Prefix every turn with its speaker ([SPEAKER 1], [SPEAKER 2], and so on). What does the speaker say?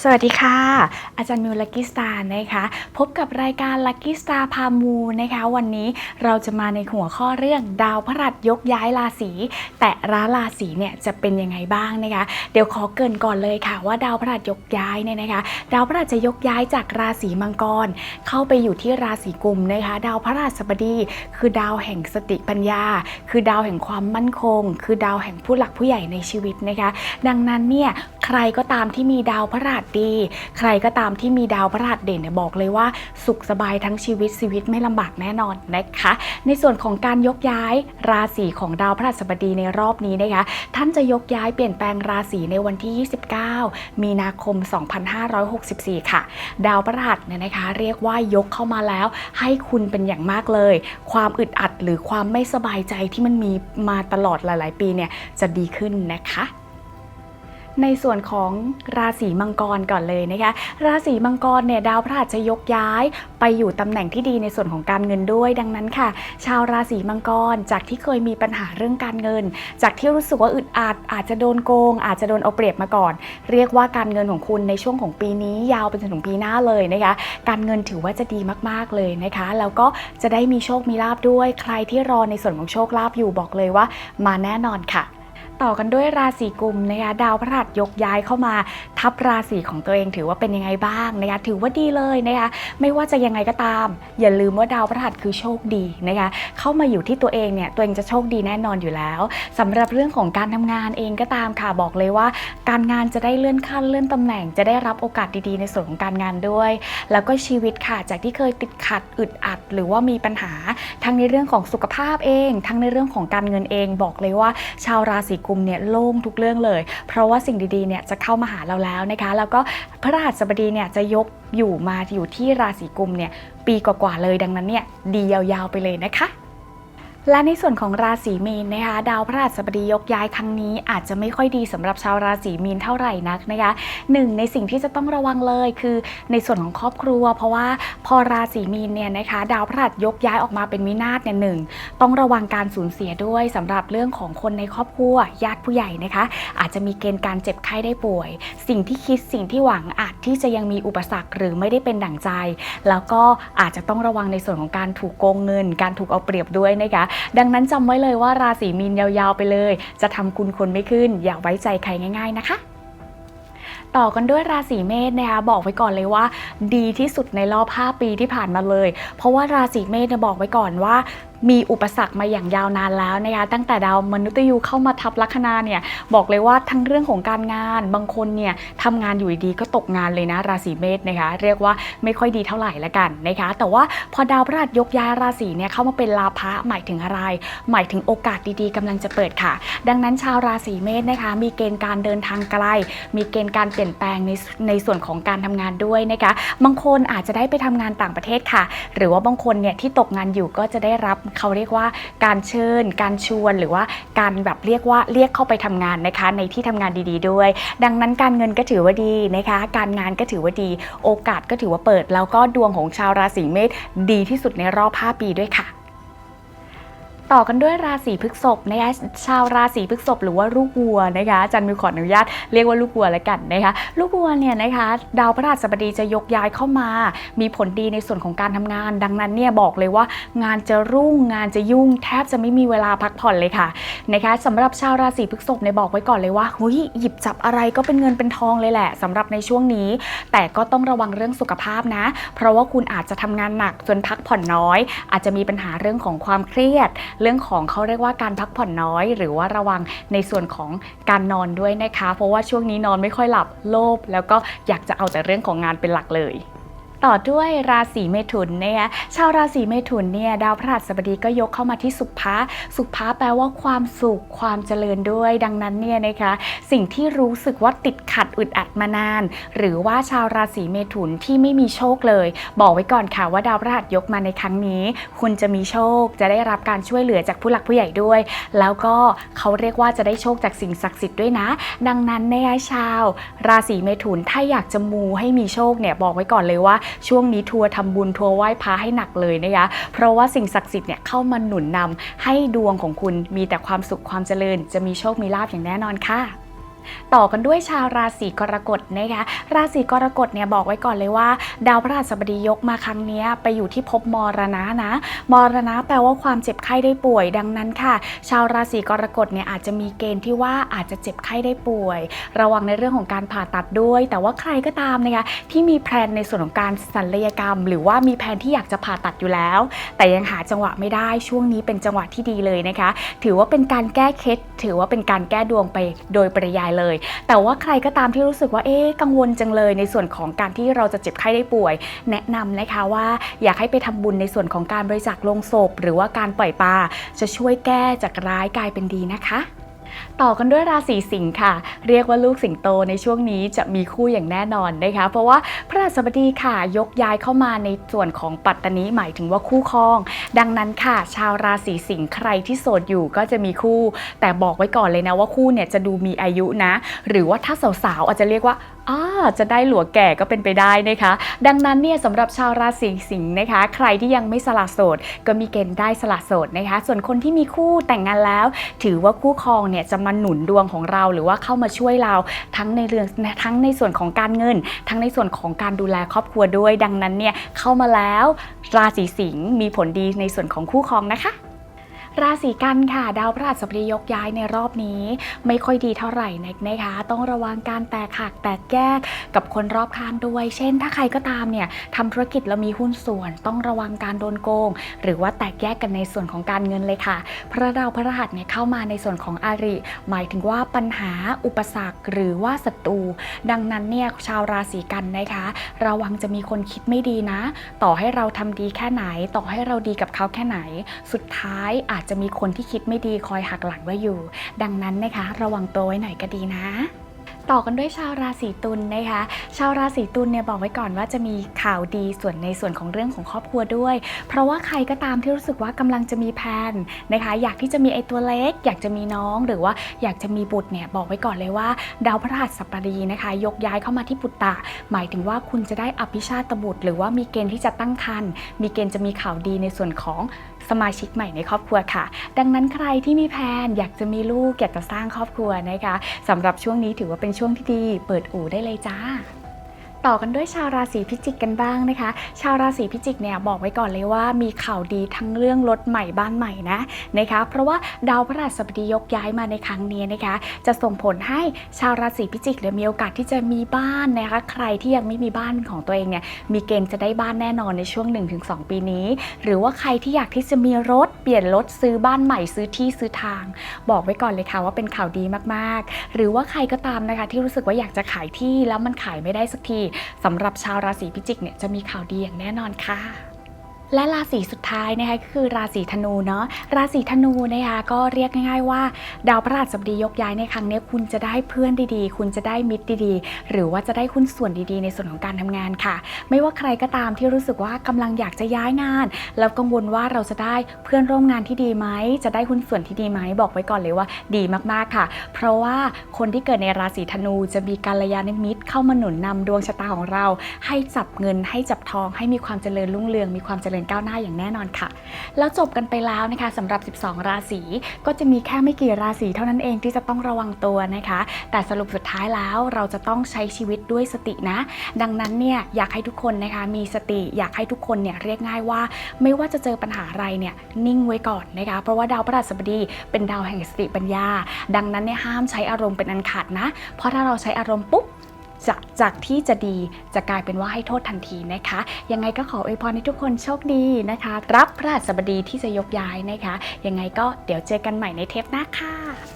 [SPEAKER 1] สวัสดีค่ะ อาจารย์มิวลักกี้สตาร์นะคะ พบกับรายการลั c กี้สตาร์พามูนะคะ วันนี้เราจะมาในหัวข้อเรื่องดาวพฤหัสยกย้ายราศีแต่ละราศีเนี่ยจะเป็นยังไงบ้างนะคะ เดี๋ยวขอเกินก่อนเลยค่ะ ว่าดาวพฤหัสยกย้ายเนี่ยนะคะ ดาวพฤหัสจะยกย้ายจากราศีมังกร เข้าไปอยู่ที่ราศีกุมนะคะ ดาวพฤหัสบดี คือดาวแห่งสติปัญญา คือดาวแห่งความมั่นคง คือดาวแห่งผู้หลักผู้ใหญ่ในชีวิตนะคะ ดังนั้นเนี่ย ใครก็ตามที่มีดาวพฤหัสดี ใครก็ตามที่มีดาวพฤหัสเด่นเนี่ยบอกเลยว่า สุขสบายทั้งชีวิตชีวิตไม่ลำบากแน่นอนนะคะ ในส่วนของการยกย้ายราศีของดาวพฤหัสบดีในรอบนี้นะคะ ท่านจะยกย้ายเปลี่ยนแปลงราศีในวันที่ 29 มีนาคม 2564 ค่ะ ดาวพฤหัสเนี่ยนะคะ เรียกว่ายกเข้ามาแล้ว ให้คุณเป็นอย่างมากเลย ความอึดอัดหรือความไม่สบายใจที่มันมีมาตลอดหลาย ๆ ปีเนี่ยจะดีขึ้นนะคะ ในส่วนของราศีมังกรก่อนเลยนะคะ ราศีมังกรเนี่ยดาวพฤหัสจะยกย้าย ไปอยู่ตำแหน่งที่ดีในส่วนของการเงินด้วย ดังนั้นค่ะ ชาวราศีมังกรจากที่เคยมีปัญหาเรื่องการเงิน จากที่รู้สึกว่าอึดอัดอาจจะโดนโกง อาจจะโดนเอาเปรียบมาก่อน เรียกว่าการเงินของคุณในช่วงของปีนี้ยาวไปจนถึงปีหน้าเลยนะคะ การเงินถือว่าจะดีมากๆเลยนะคะ แล้วก็จะได้มีโชคมีลาบด้วย ใครที่รอในส่วนของโชคลาภอยู่บอกเลยว่า มาแน่นอนค่ะ ต่อกันด้วยราศีกุมนะคะดาวพฤหัสยกย้ายเข้ามาทับราศีของตัวเองถือว่าเป็นยังไงบ้างนะคะถือว่าดีเลยนะคะไม่ว่าจะยังไงก็ตาม อย่าลืมว่าดาวพฤหัสคือโชคดีนะคะเข้ามาอยู่ที่ตัวเองเนี่ยตัวเองจะโชคดีแน่นอนอยู่แล้วสำหรับเรื่องของการทำงานเองก็ตามค่ะบอกเลยว่า การงานจะได้เลื่อนขั้นเลื่อนตำแหน่ง จะได้รับโอกาสดีๆ ในส่วนของการงานด้วย แล้วก็ชีวิตค่ะจากที่เคยติดขัดอึดอัด หรือว่ามีปัญหาทั้งในเรื่องของสุขภาพเอง ทั้งในเรื่องของการเงินเอง บอกเลยว่า ชาวราศีกุมเนี่ยโล่งทุกเรื่องเลย เพราะว่าสิ่งดีๆเนี่ยจะเข้ามาหาเราแล้วนะคะ แล้วก็พระราชบดีเนี่ยจะยกอยู่มาอยู่ที่ราศีกุมเนี่ยปีกว่าๆเลยดังนั้นเนี่ยดียาวๆไปเลยนะคะ และในส่วนของราศีมีนนะคะ ดาวพระราชบดียกย้ายครั้งนี้อาจจะไม่ค่อยดีสำหรับชาวราศีมีนเท่าไหร่นักนะคะหนึ่งในสิ่งที่จะต้องระวังเลยคือในส่วนของครอบครัว เพราะว่าพอราศีมีนเนี่ยนะคะ ดาวพระราชยกย้ายออกมาเป็นวินาศเนี่ยหนึ่งต้องระวังการสูญเสียด้วยสำหรับเรื่องของคนในครอบครัวญาติผู้ใหญ่นะคะ อาจจะมีเกณฑ์การเจ็บไข้ได้ป่วย สิ่งที่คิดสิ่งที่หวังอาจที่จะยังมีอุปสรรคหรือไม่ได้เป็นดั่งใจ แล้วก็อาจจะต้องระวังในส่วนของการถูกโกงเงิน การถูกเอาเปรียบด้วยนะคะดังนั้นจำไว้เลยว่าราศีมีนยาวๆไปเลย จะทำคุณคนไม่ขึ้น อย่าไว้ใจใครง่าย ๆ นะคะต่อกันด้วยราศีเมษนะคะบอกไว้ก่อนเลยว่า ดีที่สุดในรอบ 5 ปีที่ผ่านมาเลย เพราะว่าราศีเมษเนบอกไว้ก่อนว่า มีอุปสรรคมาอย่างยาวนานแล้วนะคะตั้งแต่ดาวมนุษย์ยูเข้ามาทับลัคนาเนี่ยบอกเลยว่าทั้งเรื่องของการงานบางคนเนี่ยทำงานอยู่ดีๆก็ตกงานเลยนะราศีเมษนะคะ เรียกว่าไม่ค่อยดีเท่าไหร่ละกันนะคะ แต่ว่าพอดาวพฤหัสยกย้ายราศีเนี่ยเข้ามาเป็นลาภะหมายถึงอะไร หมายถึงโอกาสดีๆกำลังจะเปิดค่ะ ดังนั้นชาวราศีเมษนะคะ มีเกณฑ์การเดินทางไกล มีเกณฑ์การเปลี่ยนแปลงในในส่วนของการทำงานด้วยนะคะ บางคนอาจจะได้ไปทำงานต่างประเทศค่ะ หรือว่าบางคนเนี่ยที่ตกงานอยู่ก็จะได้รับเขาเรียกว่าการเชิญ การชวนหรือว่าการแบบเรียกว่าเรียกเข้าไปทำงานนะคะในที่ทำงานดีๆด้วย ดังนั้นการเงินก็ถือว่าดีนะคะ การงานก็ถือว่าดี โอกาสก็ถือว่าเปิด แล้วก็ดวงของชาวราศีเมษดีที่สุดในรอบ 5 ปีด้วยค่ะ ต่อกันด้วยราศีพฤษภนะคะชาวราศีพฤษภหรือว่าลูกวัวนะคะจันมีขออนุญาตเรียกว่าลูกวัวแล้วกันนะคะลูกวัวเนี่ยนะคะดาวพระราชบดีจะยกย้ายเข้ามา มีผลดีในส่วนของการทำงาน ดังนั้นเนี่ยบอกเลยว่างานจะรุ่งงานจะยุ่ง แทบจะไม่มีเวลาพักผ่อนเลยค่ะนะคะสำหรับชาวราศีพฤษภเนี่ยบอกไว้ก่อนเลยว่าหุยหยิบจับอะไรก็เป็นเงินเป็นทองเลยแหละสำหรับในช่วงนี้ แต่ก็ต้องระวังเรื่องสุขภาพนะ เพราะว่าคุณอาจจะทำงานหนักจนพักผ่อนน้อย อาจจะมีปัญหาเรื่องของความเครียดเรื่องของเขาเรียกว่าการพักผ่อนน้อย หรือว่าระวังในส่วนของการนอนด้วยนะคะ เพราะว่าช่วงนี้นอนไม่ค่อยหลับโลภแล้วก็อยากจะเอาแต่เรื่องของงานเป็นหลักเลย ต่อด้วยราศีเมถุนนะคะชาวราศีเมถุนเนี่ยดาวพฤหัสบดีก็ยกเข้ามาที่สุภะสุภะแปลว่าความสุขความเจริญด้วย ดังนั้นเนี่ยนะคะสิ่งที่รู้สึกว่าติดขัดอึดอัดมานาน หรือว่าชาวราศีเมถุนที่ไม่มีโชคเลย บอกไว้ก่อนค่ะว่าดาวพฤหัสยกมาในครั้งนี้ คุณจะมีโชคจะได้รับการช่วยเหลือจากผู้หลักผู้ใหญ่ด้วย แล้วก็เขาเรียกว่าจะได้โชคจากสิ่งศักดิ์สิทธิ์ด้วยนะ ดังนั้นเนี่ยชาว ราศีเมถุนถ้าอยากจะมูให้มีโชคเนี่ยบอกไว้ก่อนเลยว่าช่วงนี้ทัวร์ทำบุญทัวร์ไหว้พระให้หนักเลยนะคะเพราะว่าสิ่งศักดิ์สิทธิ์เนี่ยเข้ามาหนุนนำให้ดวงของคุณมีแต่ความสุขความเจริญ จะมีโชคมีลาภอย่างแน่นอนค่ะ ต่อกันด้วยชาวราศีกรกฎนะคะราศีกรกฎเนี่ยบอกไว้ก่อนเลยว่า ดาวพฤหัสบดียกมาครั้งนี้ไปอยู่ที่ภพมรณะนะ มรณะแปลว่าความเจ็บไข้ได้ป่วย ดังนั้นค่ะ ชาวราศีกรกฎเนี่ยอาจจะมีเกณฑ์ที่ว่าอาจจะเจ็บไข้ได้ป่วย ระวังในเรื่องของการผ่าตัดด้วย แต่ว่าใครก็ตามนะคะที่มีแพลนในส่วนของการศัลยกรรม หรือว่ามีแพลนที่อยากจะผ่าตัดอยู่แล้ว แต่ยังหาจังหวะไม่ได้ช่วงนี้เป็นจังหวะที่ดีเลยนะคะ ถือว่าเป็นการแก้เคล็ดถือว่าเป็นการแก้ดวงไปโดยปริยายเลย แต่ว่าใครก็ตามที่รู้สึกว่าเอ๊ะกังวลจังเลยในส่วนของการที่เราจะเจ็บไข้ได้ป่วย แนะนำนะคะว่าอยากให้ไปทำบุญในส่วนของการบริจาคลงศพ หรือว่าการปล่อยปลาจะช่วยแก้จากร้ายกลายเป็นดีนะคะ ต่อกันด้วยราศีสิงค์ค่ะ เรียกว่าลูกสิงโตในช่วงนี้จะมีคู่อย่างแน่นอนนะคะ เพราะว่าพระราชบดีค่ะยกย้ายเข้ามาในส่วนของปัตตานีหมายถึงว่าคู่ครอง ดังนั้นค่ะ ชาวราศีสิงค์ใครที่โสดอยู่ก็จะมีคู่ แต่บอกไว้ก่อนเลยนะว่าคู่เนี่ยจะดูมีอายุนะ หรือว่าถ้าสาวๆอาจจะเรียกว่าอ่าจะได้หลัวแก่ก็เป็นไปได้นะคะ ดังนั้นเนี่ยสำหรับชาวราศีสิงห์นะคะ ใครที่ยังไม่สละโสด ก็มีเกณฑ์ได้สละโสดนะคะ ส่วนคนที่มีคู่แต่งงานแล้ว ถือว่าคู่ครองเนี่ยจะมาหนุนดวงของเราหรือว่าเข้ามาช่วยเราทั้งในเรื่องทั้งในส่วนของการเงิน ทั้งในส่วนของการดูแลครอบครัวด้วย ดังนั้นเนี่ยเข้ามาแล้ว ราศีสิงห์มีผลดีในส่วนของคู่ครองนะคะ ราศีกันค่ะ ดาวพฤหัสบดียกย้ายในรอบนี้ ไม่ค่อยดีเท่าไหร่นักนะคะ ต้องระวังการแตกหักแตกแยกกับคนรอบข้างด้วย เช่น ถ้าใครก็ตามเนี่ยทำธุรกิจแล้วมีหุ้นส่วน ต้องระวังการโดนโกง หรือว่าแตกแยกกันในส่วนของการเงินเลยค่ะ พระดาวพระรหัสเนี่ยเข้ามาในส่วนของอาริ หมายถึงว่าปัญหาอุปสรรคหรือว่าศัตรู ดังนั้นเนี่ยชาวราศีกันนะคะ ระวังจะมีคนคิดไม่ดีนะ ต่อให้เราทำดีแค่ไหน ต่อให้เราดีกับเขาแค่ไหน สุดท้ายอาจจะมีคนที่คิดไม่ดีคอยหักหลังไว้อยู่ ดังนั้นนะคะ ระวังตัวไว้หน่อยก็ดีนะต่อกันด้วยชาวราศีตุลนะคะ ชาวราศีตุลเนี่ยบอกไว้ก่อนว่าจะมีข่าวดีส่วนในส่วนของเรื่องของครอบครัวด้วย เพราะว่าใครก็ตามที่รู้สึกว่ากำลังจะมีแพลนนะคะ อยากที่จะมีไอตัวเล็ก อยากจะมีน้องหรือว่าอยากจะมีบุตรเนี่ยบอกไว้ก่อนเลยว่า ดาวพฤหัสบดีนะคะ ยกย้ายเข้ามาที่ปุตตะ หมายถึงว่าคุณจะได้อภิชาตบุตร หรือว่ามีเกณฑ์ที่จะตั้งครรภ์มีเกณฑ์จะมีข่าวดีในส่วนของ สมาชิกใหม่ในครอบครัวค่ะ ดังนั้นใครที่มีแพนอยากจะมีลูกอยากจะสร้างครอบครัวนะคะสำหรับช่วงนี้ถือว่าเป็นช่วงที่ดี เปิดอู่ได้เลยจ้า ต่อกันด้วยชาวราศีพิจิกกันบ้างนะคะ ชาวราศีพิจิกเนี่ยบอกไว้ก่อนเลยว่ามีข่าวดีทั้งเรื่องรถใหม่บ้านใหม่นะนะคะ เพราะว่าดาวพฤหัสบดียกย้ายมาในครั้งนี้นะคะ จะส่งผลให้ชาวราศีพิจิกเนี่ยมีโอกาสที่จะมีบ้านนะคะ ใครที่ยังไม่มีบ้านของตัวเองเนี่ยมีเกณฑ์จะได้บ้านแน่นอนในช่วง 1-2 ปีนี้ หรือว่าใครที่อยากที่จะมีรถเปลี่ยนรถซื้อบ้านใหม่ซื้อที่ซื้อทาง บอกไว้ก่อนเลยค่ะว่าเป็นข่าวดีมากๆ หรือว่าใครก็ตามนะคะที่รู้สึกว่าอยากจะขายที่แล้วมันขายไม่ได้สักทีสำหรับชาวราศีพิจิกเนี่ยจะมีข่าวดีอย่างแน่นอนค่ะ และราศีสุดท้ายนะคะก็คือราศีธนูเนาะราศีธนูนะคะก็เรียกง่าย ๆ ว่า ดาวพฤหัสบดียกย้ายในครั้งนี้คุณจะได้เพื่อนดีๆ คุณจะได้มิตรดีๆ หรือว่าจะได้หุ้นส่วนดีๆ ในส่วนของการทำงานค่ะ ไม่ว่าใครก็ตามที่รู้สึกว่ากำลังอยากจะย้ายงาน แล้วกังวลว่าเราจะได้เพื่อนร่วมงานที่ดีไหมจะได้หุ้นส่วนที่ดีไหมบอกไว้ก่อนเลยว่าดีมากๆค่ะ เพราะว่าคนที่เกิดในราศีธนูจะมีกัลยาณมิตรเข้ามาหนุนนำดวงชะตาของเรา ให้จับเงินให้จับทองให้มีความเจริญรุ่งเรืองมีความเจริญก้าวหน้าอย่างแน่นอนค่ะ แล้วจบกันไปแล้วนะคะสำหรับ 12 ราศีก็จะมีแค่ไม่กี่ราศีเท่านั้นเองที่จะต้องระวังตัวนะคะ แต่สรุปสุดท้ายแล้วเราจะต้องใช้ชีวิตด้วยสตินะ ดังนั้นเนี่ยอยากให้ทุกคนนะคะมีสติอยากให้ทุกคนเนี่ยเรียกง่ายว่า ไม่ว่าจะเจอปัญหาอะไรเนี่ยนิ่งไว้ก่อนนะคะ เพราะว่าดาวพฤหัสบดีเป็นดาวแห่งสติปัญญา ดังนั้นเนี่ยห้ามใช้อารมณ์เป็นอันขาดนะ เพราะถ้าเราใช้อารมณ์ปุ๊บ จากจากที่จะดีจะกลายเป็นว่าให้โทษทันทีนะคะ ยังไงก็ขออวยพรให้ทุกคนโชคดีนะคะ รับพระราชบดีที่จะยกย้ายนะคะ ยังไงก็เดี๋ยวเจอกันใหม่ในเทปหน้าค่ะ